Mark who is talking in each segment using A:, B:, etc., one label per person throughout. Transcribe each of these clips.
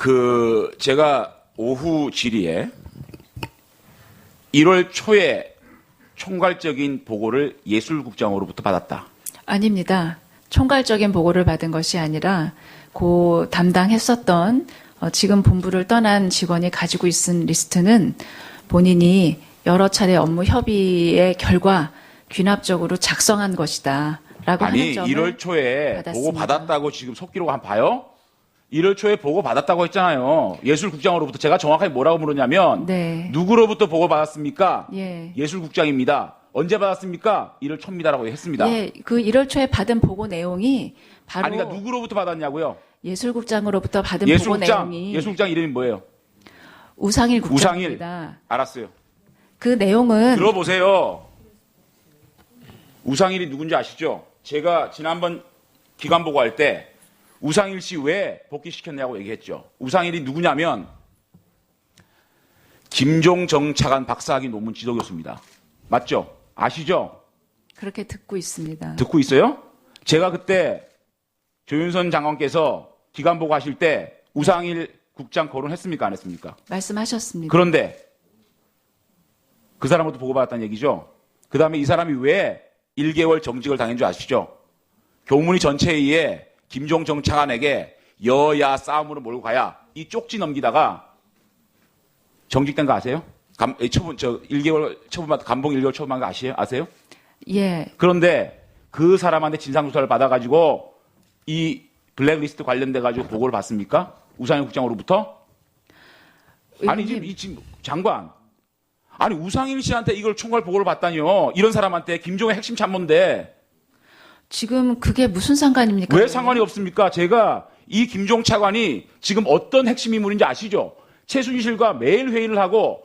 A: 그 제가 오후 질의에 1월 초에 총괄적인 보고를 예술국장으로부터 받았다.
B: 아닙니다. 총괄적인 보고를 받은 것이 아니라 고 담당했었던 어, 지금 본부를 떠난 직원이 가지고 있은 리스트는 본인이 여러 차례 업무 협의의 결과 귀납적으로 작성한 것이다. 라고
A: 아니
B: 하는 점을
A: 1월 초에
B: 받았습니다.
A: 보고 받았다고 지금 속기록 한 봐요? 1월 초에 보고 받았다고 했잖아요. 예술국장으로부터 제가 정확하게 뭐라고 물었냐면
B: 네.
A: 누구로부터 보고 받았습니까?
B: 예.
A: 예술국장입니다. 언제 받았습니까? 1월 초입니다라고 했습니다.
B: 예, 그 1월 초에 받은 보고 내용이 바로
A: 아니 그러니까 누구로부터 받았냐고요?
B: 예술국장으로부터 받은 보고
A: 예술국장.
B: 내용이
A: 예술국장 이름이 뭐예요?
B: 우상일
A: 우상일.
B: 국장입니다.
A: 알았어요.
B: 그 내용은
A: 들어보세요. 우상일이 누군지 아시죠? 제가 지난번 기관 보고할 때 우상일 씨 왜 복귀시켰냐고 얘기했죠. 우상일이 누구냐면 김종정 차관 박사학위 논문 지도 교수입니다. 맞죠? 아시죠?
B: 그렇게 듣고 있습니다.
A: 듣고 있어요? 제가 그때 조윤선 장관께서 기관 보고 하실 때 우상일 국장 거론했습니까? 안 했습니까?
B: 말씀하셨습니다.
A: 그런데 그 사람부터 보고받았다는 얘기죠. 그 다음에 이 사람이 왜 1개월 정직을 당한 줄 아시죠? 교문위 전체회의에 김종정 차관에게 여야 싸움으로 몰고 가야 이 쪽지 넘기다가 정직된 거 아세요? 감, 에, 처분, 저 1개월 처분받, 감봉 1개월 처분한 거 아시에요? 아세요?
B: 예,
A: 그런데 그 사람한테 진상조사를 받아가지고 이 블랙리스트 관련돼가지고 보고를 받습니까? 우상현 국장으로부터? 아니 지금 이 지금 장관 아니 우상일 씨한테 이걸 총괄 보고를 받다니요 이런 사람한테 김종의 핵심 참모인데
B: 지금 그게 무슨 상관입니까?
A: 왜 상관이 없습니까? 제가 이 김종 차관이 지금 어떤 핵심 인물인지 아시죠? 최순실과 매일 회의를 하고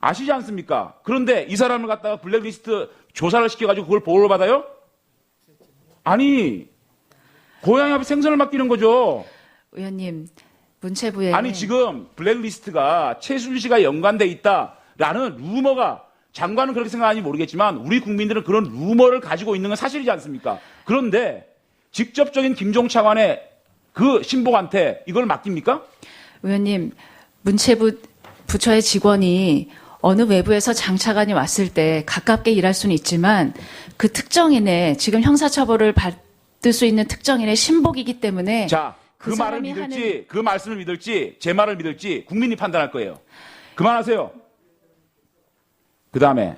A: 아시지 않습니까? 그런데 이 사람을 갖다가 블랙리스트 조사를 시켜가지고 그걸 보호를 받아요? 아니 고양이 앞에 생선을 맡기는 거죠.
B: 의원님, 문체부에
A: 아니 지금 블랙리스트가 최순실과 연관돼 있다라는 루머가 장관은 그렇게 생각하는지 모르겠지만 우리 국민들은 그런 루머를 가지고 있는 건 사실이지 않습니까? 그런데 직접적인 김종 차관의 그 신복한테 이걸 맡깁니까?
B: 의원님, 문체부 부처의 직원이 어느 외부에서 장차관이 왔을 때 가깝게 일할 수는 있지만 그 특정인의 지금 형사처벌을 받을 수 있는 특정인의 신복이기 때문에
A: 자, 그,
B: 그
A: 말을 믿을지, 그 말씀을 믿을지, 제 말을 믿을지 국민이 판단할 거예요. 그만하세요. 그 다음에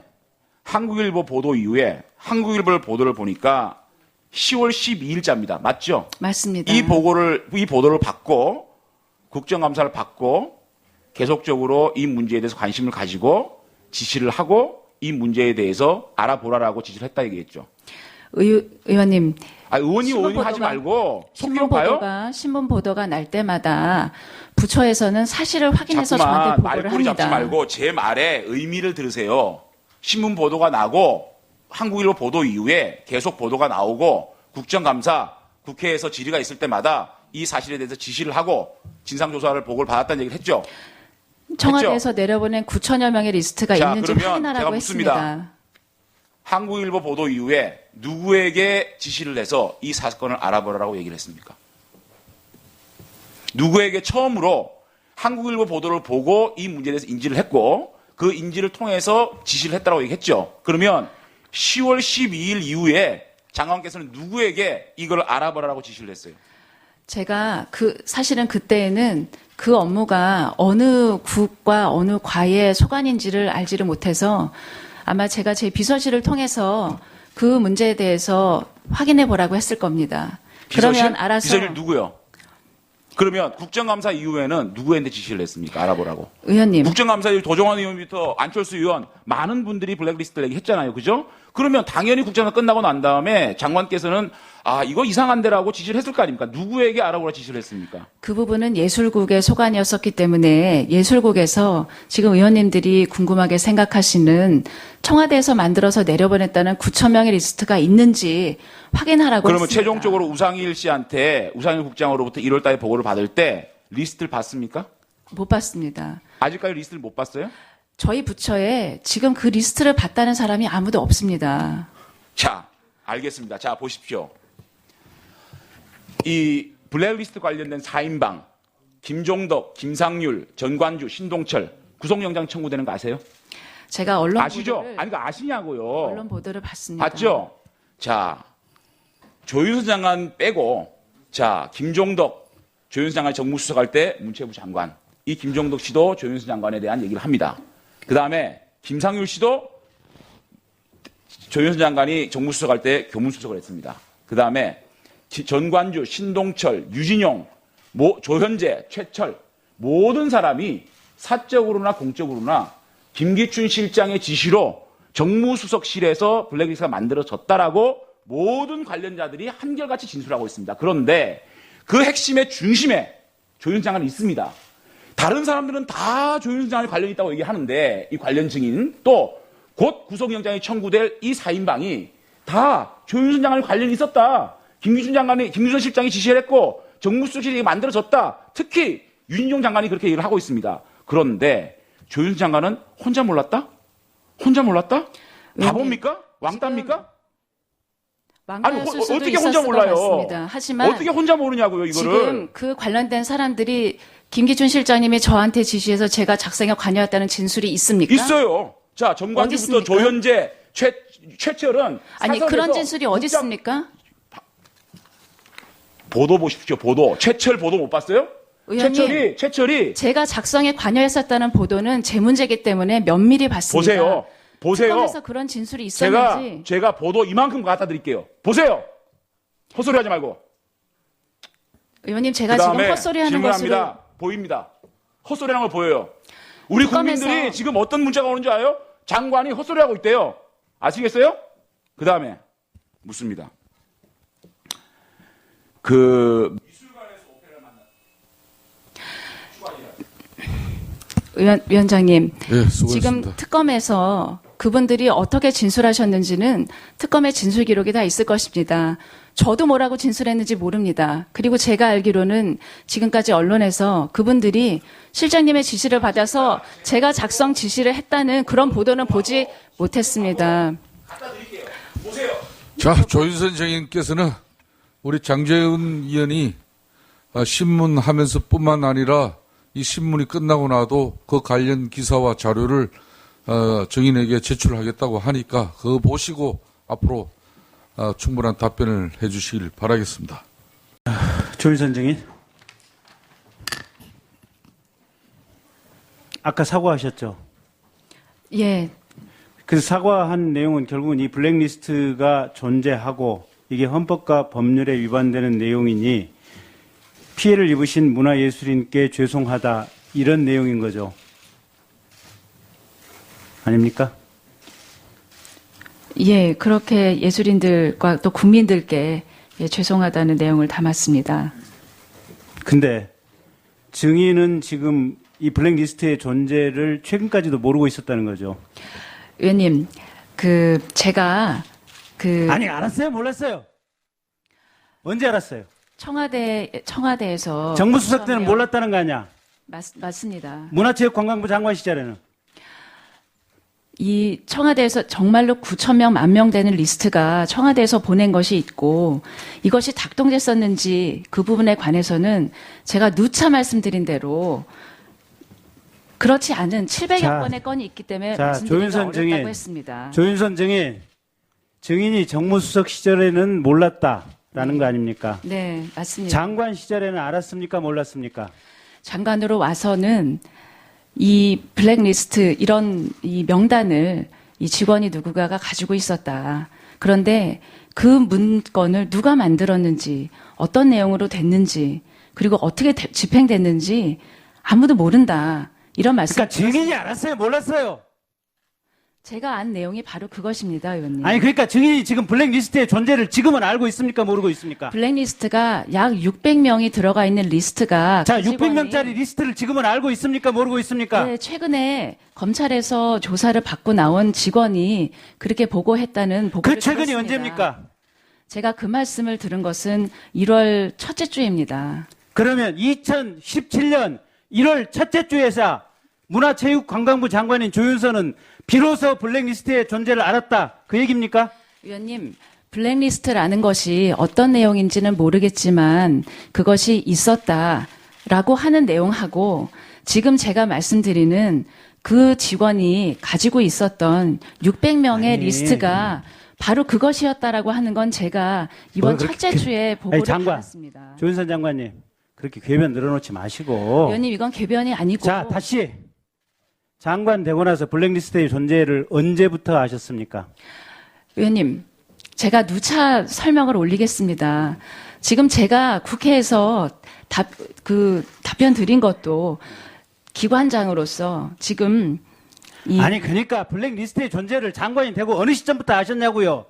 A: 한국일보 보도 이후에 한국일보 보도를 보니까 10월 12일자입니다. 맞죠?
B: 맞습니다.
A: 이 보고를, 이 보도를 받고 국정감사를 받고 계속적으로 이 문제에 대해서 관심을 가지고 지시를 하고 이 문제에 대해서 알아보라라고 지시를 했다 얘기했죠.
B: 의, 의원님,
A: 아, 의원이 의원이 하지 말고
B: 신문
A: 속기록 봐요?
B: 보도가 신문 보도가 날 때마다 부처에서는 사실을 확인해서 저한테
A: 자꾸만
B: 보고를
A: 말꼬리 잡지
B: 합니다.
A: 말고 제 말의 의미를 들으세요. 신문 보도가 나고 한국일보 보도 이후에 계속 보도가 나오고 국정감사 국회에서 질의가 있을 때마다 이 사실에 대해서 지시를 하고 진상조사를 보고를 받았다는 얘기를 했죠.
B: 청와대에서 내려보낸 9천여 명의 리스트가
A: 자,
B: 있는지
A: 그러면 제가
B: 확인하라고
A: 묻습니다.
B: 했습니다.
A: 한국일보 보도 이후에 누구에게 지시를 해서 이 사건을 알아보라고 얘기를 했습니까? 누구에게 처음으로 한국일보 보도를 보고 이 문제에 대해서 인지를 했고 그 인지를 통해서 지시를 했다고 얘기했죠. 그러면 10월 12일 이후에 장관께서는 누구에게 이걸 알아보라고 지시를 했어요?
B: 제가 그 사실은 그때에는 그 업무가 어느 국과 어느 과의 소관인지를 알지를 못해서 아마 제가 제 비서실을 통해서 그 문제에 대해서 확인해 보라고 했을 겁니다.
A: 비서실?
B: 그러면 알아서
A: 비서실 누구요? 그러면 국정감사 이후에는 누구한테 지시를 했습니까? 알아보라고.
B: 의원님
A: 국정감사 이후 도종환 의원부터 안철수 의원 많은 분들이 블랙리스트를 얘기했잖아요. 그죠? 그러면 당연히 국정감사 끝나고 난 다음에 장관께서는 아 이거 이상한데라고 지시를 했을 거 아닙니까? 누구에게 알아보라 지시를 했습니까?
B: 그 부분은 예술국의 소관이었었기 때문에 예술국에서 지금 의원님들이 궁금하게 생각하시는 청와대에서 만들어서 내려보냈다는 9천 명의 리스트가 있는지 확인하라고
A: 그러면
B: 했습니다.
A: 최종적으로 우상일 씨한테 우상일 국장으로부터 1월 달에 보고를 받을 때 리스트를 봤습니까?
B: 못 봤습니다.
A: 아직까지 리스트를 못 봤어요?
B: 저희 부처에 지금 그 리스트를 봤다는 사람이 아무도 없습니다.
A: 자, 알겠습니다. 자, 보십시오. 이 블랙리스트 관련된 4인방 김종덕, 김상률, 전관주, 신동철 구속영장 청구되는 거 아세요?
B: 제가 언론
A: 아시죠?
B: 보도를,
A: 아니, 그거 아시냐고요.
B: 언론 보도를 봤습니다.
A: 봤죠? 자, 조윤수 장관 빼고, 자, 김종덕, 조윤수 장관 정무수석 할 때 문체부 장관. 이 김종덕 씨도 조윤수 장관에 대한 얘기를 합니다. 그 다음에 김상률 씨도 조윤수 장관이 정무수석 할 때 교문수석을 했습니다. 그 다음에 전관주, 신동철, 유진용, 모- 조현재, 최철 모든 사람이 사적으로나 공적으로나 김기춘 실장의 지시로 정무수석실에서 블랙리스트가 만들어졌다라고 모든 관련자들이 한결같이 진술하고 있습니다. 그런데 그 핵심의 중심에 조윤수 장관이 있습니다. 다른 사람들은 다 조윤수 장관이 관련이 있다고 얘기하는데 이 관련 증인 또 곧 구속영장이 청구될 이 사인방이 다 조윤수 장관이 관련이 있었다. 김기춘 장관이 김기춘 실장이 지시를 했고 정무수석실이 만들어졌다. 특히 윤용 장관이 그렇게 얘기를 하고 있습니다. 그런데 조윤수 장관은 혼자 몰랐다? 혼자 몰랐다? 바보입니까? 왕따입니까? 어-
B: 수도
A: 어떻게 혼자
B: 것
A: 몰라요?
B: 같습니다. 하지만
A: 어떻게 혼자 모르냐고요, 이거를.
B: 지금 그 관련된 사람들이 김기춘 실장님이 저한테 지시해서 제가 작성에 관여했다는 진술이 있습니까?
A: 있어요. 자,
B: 있습니까?
A: 조현재, 최, 최철은
B: 아니
A: 사설에서
B: 그런 진술이 어디
A: 국장-
B: 있습니까?
A: 보도 보십시오, 보도. 최철 보도 못 봤어요?
B: 의원님.
A: 최철이, 최철이
B: 제가 작성에 관여했었다는 보도는 제 문제이기 때문에 면밀히 봤습니다.
A: 보세요. 보세요.
B: 특검에서 그런 진술이
A: 제가
B: 있었는지
A: 제가 보도 이만큼 갖다 드릴게요. 보세요. 헛소리 하지 말고.
B: 의원님 제가 지금 헛소리하는 것으로
A: 질문합니다. 보입니다. 헛소리하는 걸 보여요. 우리 국민들이 지금 어떤 문자가 오는지 알아요? 장관이 헛소리하고 있대요. 아시겠어요? 그 다음에 묻습니다. 그
B: 의원, 위원장님
C: 네.
B: 지금 특검에서 그분들이 어떻게 진술하셨는지는 특검의 진술 기록이 다 있을 것입니다. 저도 뭐라고 진술했는지 모릅니다. 그리고 제가 알기로는 지금까지 언론에서 그분들이 실장님의 지시를 받아서 제가 작성 지시를 했다는 그런 보도는 보지 못했습니다.
C: 자, 조윤선 정인께서는 우리 장재훈 의원이 아, 신문하면서 뿐만 아니라 이 신문이 끝나고 나도 그 관련 기사와 자료를 어, 정인에게 제출하겠다고 하니까 그거 보시고 앞으로 어, 충분한 답변을 해주시길 바라겠습니다.
D: 조윤선 증인. 아까 사과하셨죠?
B: 예,
D: 그 사과한 내용은 결국은 이 블랙리스트가 존재하고 이게 헌법과 법률에 위반되는 내용이니 피해를 입으신 문화예술인께 죄송하다 이런 내용인 거죠. 아닙니까?
B: 예, 그렇게 예술인들과 또 국민들께 예, 죄송하다는 내용을 담았습니다.
D: 근데 증인은 지금 이 블랙리스트의 존재를 최근까지도 모르고 있었다는 거죠.
B: 의원님, 그 제가 그
D: 아니 알았어요, 몰랐어요. 언제 알았어요?
B: 청와대 청와대에서
D: 정부 수석 때는. 몰랐다는 거 아니야?
B: 맞, 맞습니다.
D: 문화체육관광부 장관 시절에는
B: 이 청와대에서 정말로 9천 명, 만 명 되는 리스트가 청와대에서 보낸 것이 있고 이것이 작동됐었는지 그 부분에 관해서는 제가 누차 말씀드린 대로 그렇지 않은 700여
D: 자,
B: 건의 건이 있기 때문에
D: 자,
B: 말씀드리기가
D: 조윤선
B: 어렵다고
D: 증인.
B: 했습니다.
D: 조윤선 증인 증인이 정무수석 시절에는 몰랐다라는 거 아닙니까?
B: 네, 맞습니다.
D: 장관 시절에는 알았습니까? 몰랐습니까?
B: 장관으로 와서는 이 블랙리스트 이런 이 명단을 이 직원이 누구가가 가지고 있었다. 그런데 그 문건을 누가 만들었는지 어떤 내용으로 됐는지 그리고 어떻게 대- 집행됐는지 아무도 모른다. 이런 말씀.
D: 그러니까 증인이 알았어요, 몰랐어요.
B: 제가 안 내용이 바로 그것입니다, 의원님.
D: 아니 그러니까 증인이 지금 블랙리스트의 존재를 지금은 알고 있습니까? 모르고 있습니까?
B: 블랙리스트가 약 600명이 들어가 있는 리스트가
D: 자,
B: 그 직원이
D: 600명짜리 리스트를 지금은 알고 있습니까? 모르고 있습니까?
B: 네, 최근에 검찰에서 조사를 받고 나온 직원이 그렇게 보고했다는 보고를
D: 그 최근이
B: 들었습니다.
D: 언제입니까?
B: 제가 그 말씀을 들은 것은 1월 첫째 주입니다.
D: 그러면 2017년 1월 첫째 주에서 문화체육관광부 장관인 조윤선은 비로소 블랙리스트의 존재를 알았다. 그 얘기입니까?
B: 위원님, 블랙리스트라는 것이 어떤 내용인지는 모르겠지만 그것이 있었다. 라고 하는 내용하고 지금 제가 말씀드리는 그 직원이 가지고 있었던 600명의
D: 아니.
B: 리스트가 바로 그것이었다라고 하는 건 제가 이번 첫째 주에 보고를
D: 장관.
B: 받았습니다.
D: 조윤선 장관님 그렇게 궤변 늘어놓지 마시고
B: 의원님 이건 궤변이 아니고
D: 자 다시 장관 되고 나서 블랙리스트의 존재를 언제부터 아셨습니까?
B: 의원님, 제가 누차 설명을 올리겠습니다. 지금 제가 국회에서 답, 그 답변 드린 것도 기관장으로서 지금 이
D: 아니 그러니까 블랙리스트의 존재를 장관이 되고 어느 시점부터 아셨냐고요?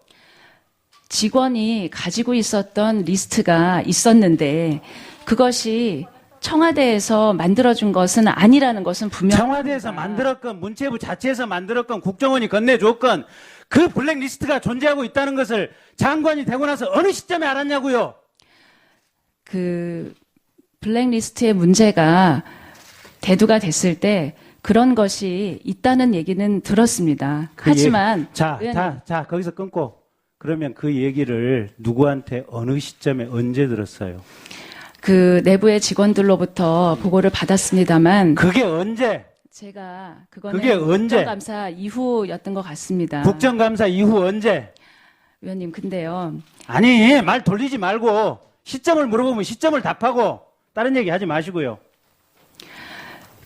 B: 직원이 가지고 있었던 리스트가 있었는데 그것이 청와대에서 만들어준 것은 아니라는 것은 분명합니다.
D: 청와대에서 만들었건 문체부 자체에서 만들었건 국정원이 건네줬건 그 블랙리스트가 존재하고 있다는 것을 장관이 되고 나서 어느 시점에 알았냐고요?
B: 그 블랙리스트의 문제가 대두가 됐을 때 그런 것이 있다는 얘기는 들었습니다.
D: 그
B: 하지만
D: 자,
B: 의원님,
D: 자, 자, 거기서 끊고 그러면 그 얘기를 누구한테 어느 시점에 언제 들었어요?
B: 그 내부의 직원들로부터 보고를 받았습니다만
D: 그게 언제?
B: 제가 그거는
D: 그게 언제?
B: 국정감사 이후였던 것 같습니다.
D: 국정감사 이후 언제?
B: 의원님 근데요.
D: 아니, 말 돌리지 말고 시점을 물어보면 시점을 답하고 다른 얘기 하지 마시고요.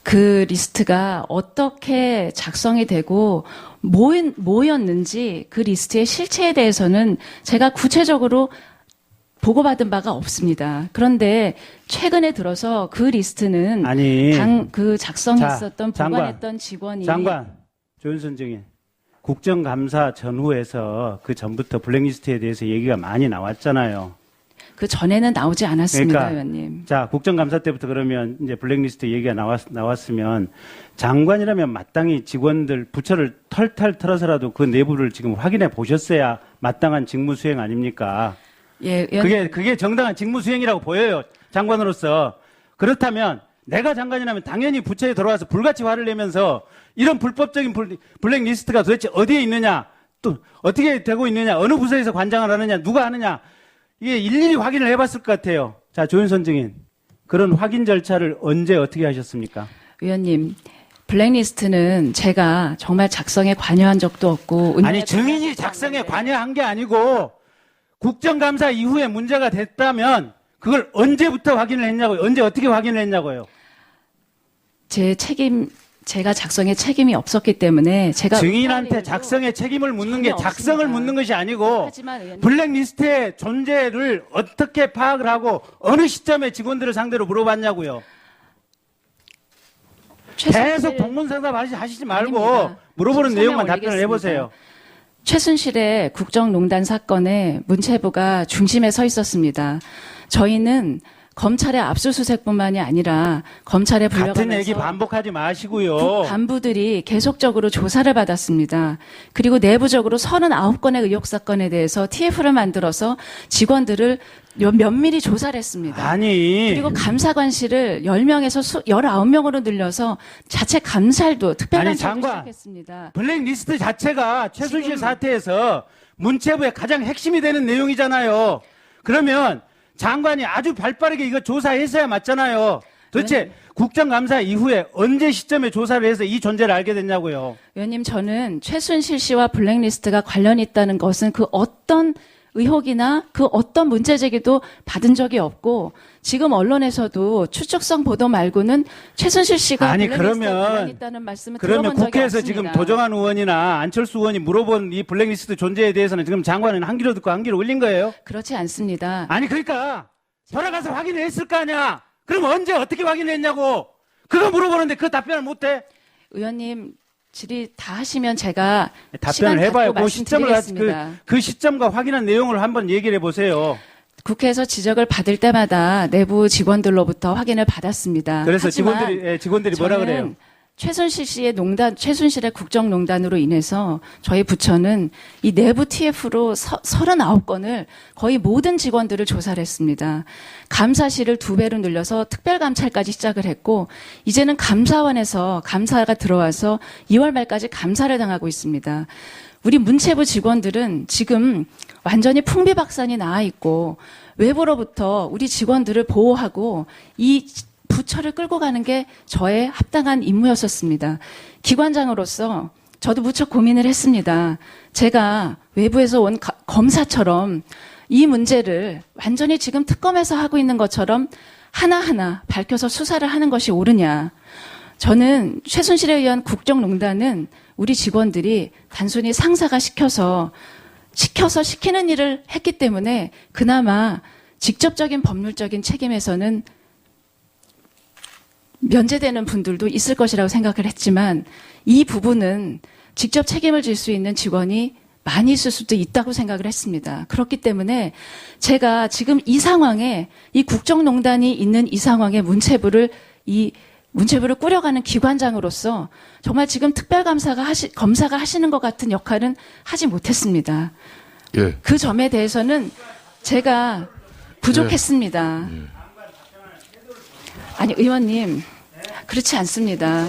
B: 그 리스트가 어떻게 작성이 되고 뭐, 뭐였는지 그 리스트의 실체에 대해서는 제가 구체적으로 보고받은 바가 없습니다. 그런데 최근에 들어서 그 리스트는
D: 아니,
B: 당 그 작성했었던
D: 자,
B: 보관했던 직원이
D: 장관, 조윤선 증인. 국정감사 전후에서 그 전부터 블랙리스트에 대해서 얘기가 많이 나왔잖아요.
B: 그 전에는 나오지 않았습니다,
D: 그러니까
B: 의원님.
D: 자, 국정감사 때부터 그러면 이제 블랙리스트 얘기가 나왔, 나왔으면 장관이라면 마땅히 직원들 부처를 털탈 털어서라도 그 내부를 지금 확인해 보셨어야 마땅한 직무 수행 아닙니까?
B: 예, 의원님.
D: 그게 그게 정당한 직무 수행이라고 보여요. 장관으로서. 그렇다면 내가 장관이라면 당연히 부처에 들어와서 불같이 화를 내면서 이런 불법적인 블- 블랙리스트가 도대체 어디에 있느냐? 또 어떻게 되고 있느냐? 어느 부서에서 관장을 하느냐? 누가 하느냐? 이게 일일이 확인을 해 봤을 것 같아요. 자, 조윤선 증인. 그런 확인 절차를 언제 어떻게 하셨습니까?
B: 의원님, 블랙리스트는 제가 정말 작성에 관여한 적도 없고
D: 아니, 증인이 작성에 관여한 게 아니고 국정감사 이후에 문제가 됐다면 그걸 언제부터 확인을 했냐고요? 언제 어떻게 확인을 했냐고요?
B: 제 책임 제가 작성에 책임이 없었기 때문에 제가
D: 증인한테 작성의 책임을 묻는 게 작성을
B: 없습니다.
D: 묻는 것이 아니고 블랙리스트의 존재를 어떻게 파악을 하고 어느 시점에 직원들을 상대로 물어봤냐고요. 계속 동문상답 하시- 하시지 말고. 물어보는 내용만 답변을 해보세요.
B: 최순실의 국정농단 사건에 문체부가 중심에 서 있었습니다. 저희는 검찰의 압수수색뿐만이 아니라 검찰에 불려가면서
D: 같은 얘기 반복하지 마시고요.
B: 국 간부들이 계속적으로 조사를 받았습니다. 그리고 내부적으로 39건의 의혹 사건에 대해서 TF를 만들어서 직원들을 연- 면밀히 조사를 했습니다.
D: 아니
B: 그리고 감사관실을 10명에서 수, 19명으로 늘려서 자체 감찰도
D: 아니,
B: 특별감찰도. 시작했습니다.
D: 블랙리스트 자체가 최순실 사태에서 문체부의 가장 핵심이 되는 내용이잖아요. 그러면 장관이 아주 발빠르게 이거 조사했어야 맞잖아요. 도대체
B: 네.
D: 국정감사 이후에 언제 시점에 조사를 해서 이 존재를 알게 됐냐고요.
B: 의원님, 저는 최순실 씨와 블랙리스트가 관련이 있다는 것은 그 어떤 의혹이나 그 어떤 문제 제기도 받은 적이 없고 지금 언론에서도 추측성 보도 말고는 최순실 씨가
D: 아니, 그러면-
B: 있다는 말씀을
D: 그러면 국회에서. 지금 도정환 의원이나 안철수 의원이 물어본 이 블랙리스트 존재에 대해서는 지금 장관은 한 귀로 듣고 한 귀로 울린 거예요?
B: 그렇지 않습니다.
D: 아니 그러니까 돌아가서 확인을 했을 거 아니야. 그럼 언제 어떻게 확인했냐고. 그거 물어보는데 그 답변을 못해.
B: 의원님 질의 다 하시면 제가
D: 답변을
B: 시간
D: 해봐요. 그 시점을. 그, 그 시점과 확인한 내용을 한번 얘기를 해보세요.
B: 국회에서 지적을 받을 때마다 내부 직원들로부터 확인을 받았습니다.
D: 그래서 직원들이 예, 직원들이 뭐라 그래요?
B: 최순실 씨의 농단, 최순실의 국정농단으로 인해서 저희 부처는 이 내부 TF로 서, 39건을 거의 모든 직원들을 조사를 했습니다. 감사실을 두 배로 늘려서 특별감찰까지 시작을 했고, 이제는 감사원에서 감사가 들어와서 2월 말까지 감사를 당하고 있습니다. 우리 문체부 직원들은 지금 완전히 풍비박산이 나와 있고, 외부로부터 우리 직원들을 보호하고, 이 부- 부처를 끌고 가는 게 저의 합당한 임무였었습니다. 기관장으로서 저도 무척 고민을 했습니다. 제가 외부에서 온 가- 검사처럼 이 문제를 완전히 지금 특검에서 하고 있는 것처럼 하나하나 밝혀서 수사를 하는 것이 옳으냐. 저는 최순실에 의한 국정농단은 우리 직원들이 단순히 상사가 시켜서 시켜서 시키는 일을 했기 때문에 그나마 직접적인 법률적인 책임에서는 면제되는 분들도 있을 것이라고 생각을 했지만 이 부분은 직접 책임을 질 수 있는 직원이 많이 있을 수도 있다고 생각을 했습니다. 그렇기 때문에 제가 지금 이 상황에 이 국정농단이 있는 이 상황에 문체부를 이 문체부를 꾸려가는 기관장으로서 정말 지금 특별감사가 하시, 검사가 하시는 것 같은 역할은 하지 못했습니다.
C: 예.
B: 그 점에 대해서는 제가 부족했습니다. 아니, 의원님, 그렇지
D: 않습니다.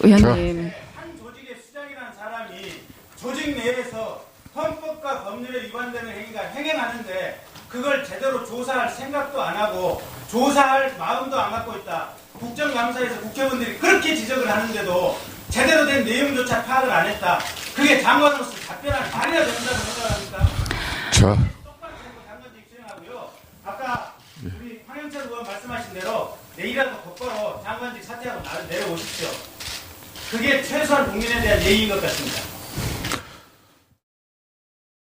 B: 의원님,
D: 한 조직의 수장이라는 사람이 조직 내에서 헌법과 법률에 위반되는 행위가 행행하는데 그걸 제대로 조사할 생각도 안 하고 조사할 마음도 안 갖고 있다. 국정감사에서 국회의원들이 그렇게 지적을 하는데도 제대로 된 내용조차 파악을 안 했다. 그게 장관으로서 답변할 말이나 된다고 생각합니까?
C: 자,
D: 똑바로 해서 장관직 수행하고요. 아까 우리 황영철 의원 말씀하신 대로 내일이라도 곧바로 장관직 사퇴하고 나- 내려오십시오. 그게 최소한 국민에 대한 예의인 것 같습니다.